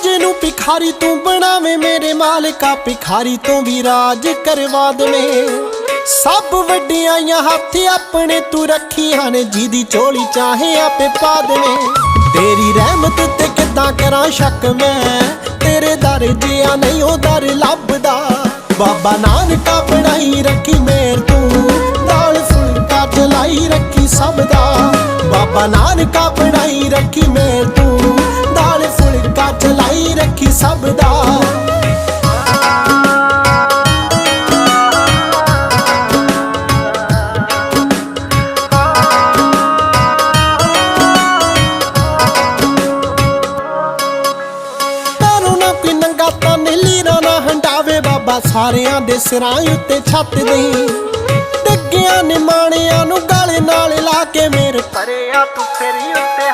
ਰਾਜ ਨੂੰ ਭਿਖਾਰੀ ਤੂੰ ਬਣਾਵੇਂ ਮੇਰੇ ਮਾਲਕਾ, ਭਿਖਾਰੀ ਤੋਂ ਵੀ ਰਾਜ ਕਰਵਾ ਦੇਵੇਂ। ਸਭ ਵੱਡੀਆਂ ਹੱਥ ਆਪਣੇ ਤੂੰ ਰੱਖੀਆਂ ਨੇ, ਜਿਹਦੀ ਝੋਲੀ ਚਾਹੇ ਆਪੇ ਪਾ ਦੇਵੇਂ। ਤੇਰੀ ਰਹਿਮਤ ਤੇ ਕਿੱਦਾਂ ਕਰਾਂ ਸ਼ੱਕ ਮੈਂ? ਤੇਰੇ ਦਰ ਜਿਆ ਨਹੀਂ ਉਹ ਦਰ ਲੱਭਦਾ। ਬਾਬਾ ਨਾਨਕਾ ਬਣਾਈ ਰੱਖੀ ਮੇਰ ਤੂੰ, ਨਾਲ ਫੁਲਕਾ ਚਲਾਈ ਰੱਖੀ ਸਭ ਦਾ। ਬਾਬਾ ਨਾਨਕਾ ਬਣਾਈ ਰੱਖੀ ਮੇਰ ਤੂੰ। ਸਭ ਦਾ। ਨਾ ਕੋਈ ਨੰਗਾ ਤਾਂ ਲੀਰਾ ਨਾ ਬਾਬਾ, ਸਾਰਿਆਂ ਦੇ ਸਿਰਾਂ ਉੱਤੇ ਛੱਤ ਦੇਈ ਡੱਗਿਆਂ ਨੇ ਮਾਣਿਆਂ ਨੂੰ ਗਾਲੇ ਨਾਲ ਲਾ ਕੇ ਮੇਰੇ ਪਰਿਆ ਤੂੰ ਫੇਰੀ ਉੱਤੇ।